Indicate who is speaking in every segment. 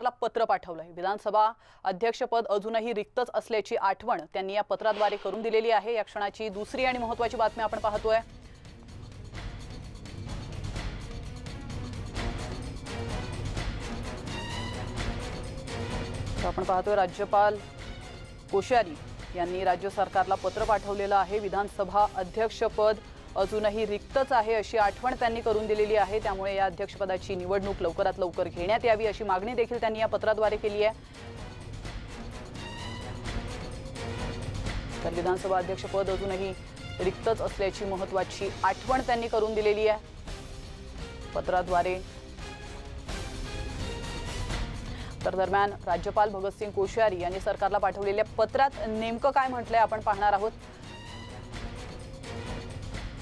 Speaker 1: पत्र पत्र आहे विधानसभा अध्यक्षपद अजूनही रिक्तच असल्याची आठवण त्यांनी या पत्राद्वारे करून दिलेली आहे. या क्षणाची दुसरी आणि महत्वाची बातमी आपण पाहतोय. तर आपण पाहतोय राज्यपाल कोश्यारी यांनी राज्य सरकारला पत्र पाठवलेलं आहे. विधानसभा अध्यक्षपद अजूनही रिक्तच आहे अशी आठवण त्यांनी करून दिलेली आहे. त्यामुळे या अध्यक्षपदाची निवडणूक लवकरात लवकर घेण्यात यावी अशी मागणी देखील त्यांनी या पत्राद्वारे केली आहे. तर विधानसभा अध्यक्षपद अजूनही रिक्तच असल्याची महत्वाची आठवण त्यांनी करून दिलेली आहे. पत्राद्वारे तर दरम्यान राज्यपाल भगतसिंग कोश्यारी यांनी सरकारला पाठवलेल्या पत्रात नेमकं काय म्हटलंय आपण पाहणार आहोत.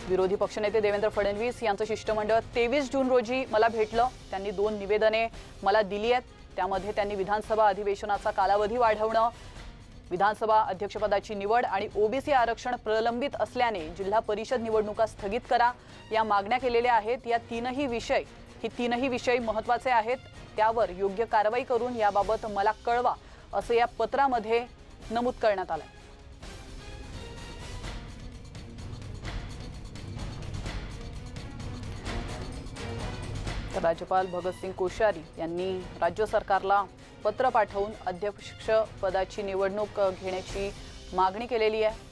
Speaker 1: विरोधी पक्षनेते देवेंद्र फडणवीस यांचं शिष्टमंडळ तेवीस जून रोजी मला भेटलं. त्यांनी दोन निवेदने मला दिली आहेत. त्यामध्ये त्यांनी विधानसभा अधिवेशनाचा कालावधी वाढवणं विधानसभा अध्यक्षपदाची निवड आणि ओबीसी आरक्षण प्रलंबित असल्याने जिल्हा परिषद निवडणुका स्थगित करा या मागण्या केलेल्या आहेत. या तीनही विषय ही तीनही विषय महत्त्वाचे आहेत. त्यावर योग्य कारवाई करून याबाबत मला कळवा असं या पत्रामध्ये नमूद करण्यात आलं तर राज्यपाल भगतसिंग कोश्यारी यांनी राज्य सरकारला पत्र पाठवून अध्यक्षपदाची निवडणूक घेण्याची मागणी केलेली आहे.